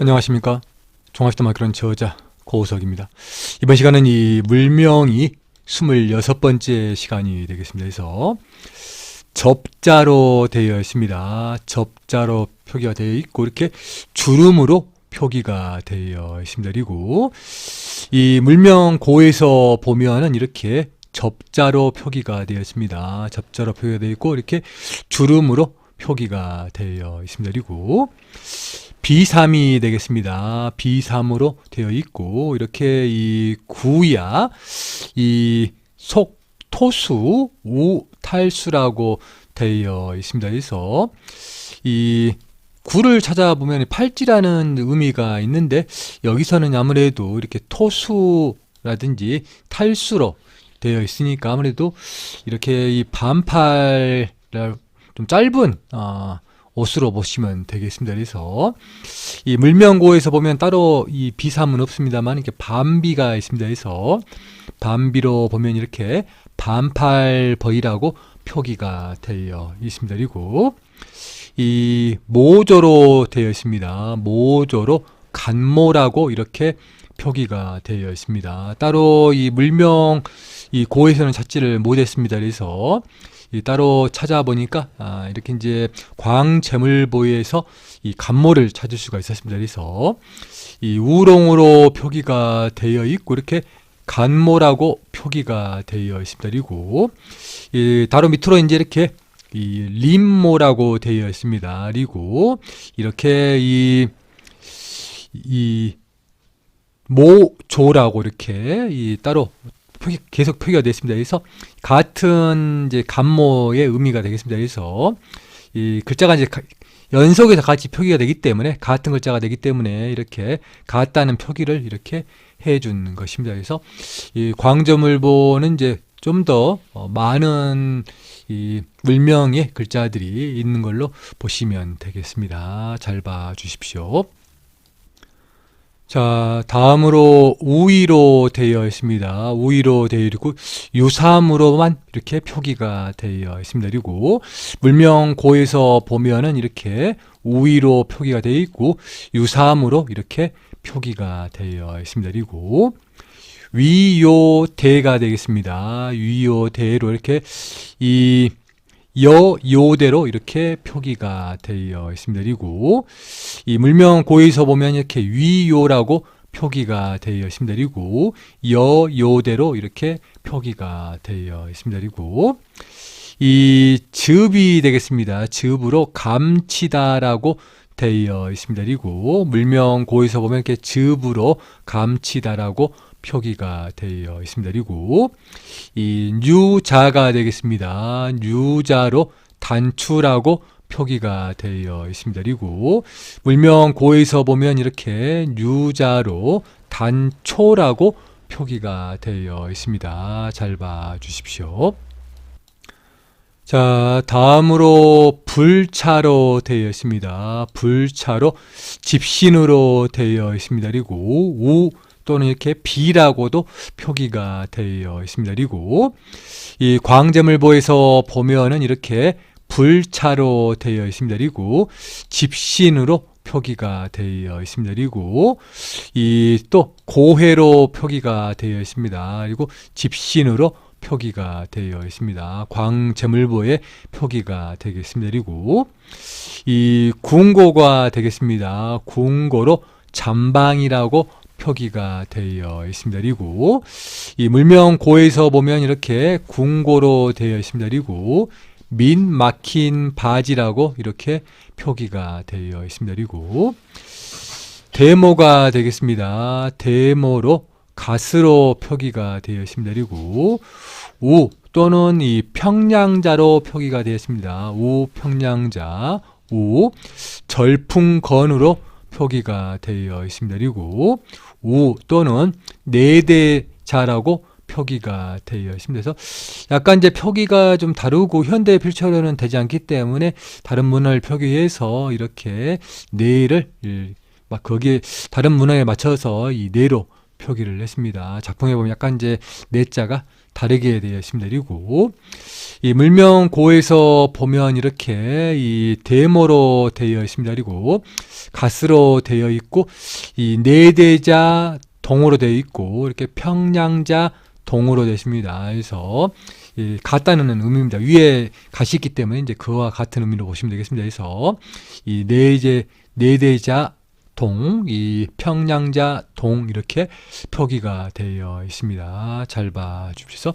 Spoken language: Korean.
안녕하십니까. 종합시대 마크론 저자 고우석입니다. 이번 시간은 이 물명이 26번째 시간이 되겠습니다. 그래서 접자로 되어 있습니다. 접자로 표기가 되어 있고 이렇게 주름으로 표기가 되어 있습니다. 그리고 이 물명 고에서 보면은 이렇게 접자로 표기가 되어 있습니다. 접자로 표기가 되어 있고 이렇게 주름으로 표기가 되어 있습니다. 그리고 B3이 되겠습니다. B3으로 되어 있고 이렇게 이 구야 이 속 토수 우 탈수라고 되어 있습니다. 그래서 이 구를 찾아보면 팔찌라는 의미가 있는데 여기서는 아무래도 이렇게 토수라든지 탈수로 되어 있으니까 아무래도 이렇게 이 반팔 좀 짧은 아, 옷으로 보시면 되겠습니다. 그래서 이 물명고에서 보면 따로 이 비삼은 없습니다만 이렇게 반비가 있습니다. 그래서 반비로 보면 이렇게 반팔 버이라고 표기가 되어 있습니다. 그리고 이 모조로 되어 있습니다. 모조로 간모라고 이렇게 표기가 되어 있습니다. 따로 이 물명 이 고에서는 찾지를 못했습니다. 그래서 이 따로 찾아보니까 아, 이렇게 이제 광재물보에서 이 간모를 찾을 수가 있었습니다. 그래서 이 우롱으로 표기가 되어 있고 이렇게 간모라고 표기가 되어 있습니다. 그리고 이 따로 밑으로 이제 이렇게 이 림모라고 되어 있습니다. 그리고 이렇게 이, 이 모조라고 이렇게 이 따로 표기, 계속 표기가 됐습니다. 그래서 같은 이제 간모의 의미가 되겠습니다. 그래서 이 글자가 이제 연속해서 같이 표기가 되기 때문에 같은 글자가 되기 때문에 이렇게 같다는 표기를 이렇게 해준 것입니다. 그래서 이 광점을보는 이제 좀더 어, 많은 이 물명의 글자들이 있는 걸로 보시면 되겠습니다. 잘 봐 주십시오. 자, 다음으로 우위로 되어 있습니다. 우위로 되어 있고 유삼으로만 이렇게 표기가 되어 있습니다. 그리고 물명 고에서 보면은 이렇게 우위로 표기가 되어 있고 유삼으로 이렇게 표기가 되어 있습니다. 그리고 위요대가 되겠습니다. 위요대로 이렇게 이 여, 요대로 이렇게 표기가 되어 있습니다. 그리고 이 물명 고에서 보면 이렇게 위요라고 표기가 되어 있습니다. 그리고 여, 요대로 이렇게 표기가 되어 있습니다. 그리고 이 즙이 되겠습니다. 즙으로 감치다라고 되어 있습니다. 그리고 물명 고에서 보면 이렇게 즙으로 감치다라고 표기가 되어 있습니다. 그리고 이 뉴자가 되겠습니다. 뉴자로 단추라고 표기가 되어 있습니다. 그리고 물명 고에서 보면 이렇게 뉴자로 단초라고 표기가 되어 있습니다. 잘 봐 주십시오. 자, 다음으로 불차로 되어 있습니다. 불차로 집신으로 되어 있습니다. 그리고 우 또는 이렇게 비라고도 표기가 되어 있습니다. 그리고 이 광재물보에서 보면은 이렇게 불차로 되어 있습니다. 그리고 집신으로 표기가 되어 있습니다. 그리고 이 또 고해로 표기가 되어 있습니다. 그리고 집신으로 표기가 되어 있습니다. 광재물보의 표기가 되겠습니다. 그리고 이 궁고가 되겠습니다. 궁고로 잠방이라고 표기가 되어 있습니다. 그리고 이 물명 고에서 보면 이렇게 궁고로 되어 있습니다. 그리고 민 막힌 바지라고 이렇게 표기가 되어 있습니다. 그리고 데모가 되겠습니다. 데모로 가스로 표기가 되어 있습니다. 그리고 우 또는 이 평량자로 표기가 되어 있습니다. 우 평량자 우 절풍건으로 표기가 되어 있습니다. 그리고 우 또는 네대자라고 표기가 되어 있습니다. 그래서 약간 이제 표기가 좀 다르고 현대 필처로는 되지 않기 때문에 다른 문화를 표기해서 이렇게 네를 막 거기에 다른 문화에 맞춰서 이 네로 표기를 했습니다. 작품에 보면 약간 이제 네자가 다르게 되어 있습니다. 그리고 이 물명 고에서 보면 이렇게 이 대모로 되어 있습니다. 그리고 가스로 되어 있고 이 네대자 동으로 되어 있고 이렇게 평량자 동으로 되어 있습니다. 그래서 이 같다는 의미입니다. 위에 가시 있기 때문에 이제 그와 같은 의미로 보시면 되겠습니다. 그래서 이 네제 네대자 동, 이 평량자 동 이렇게 표기가 되어 있습니다. 잘 봐주셔서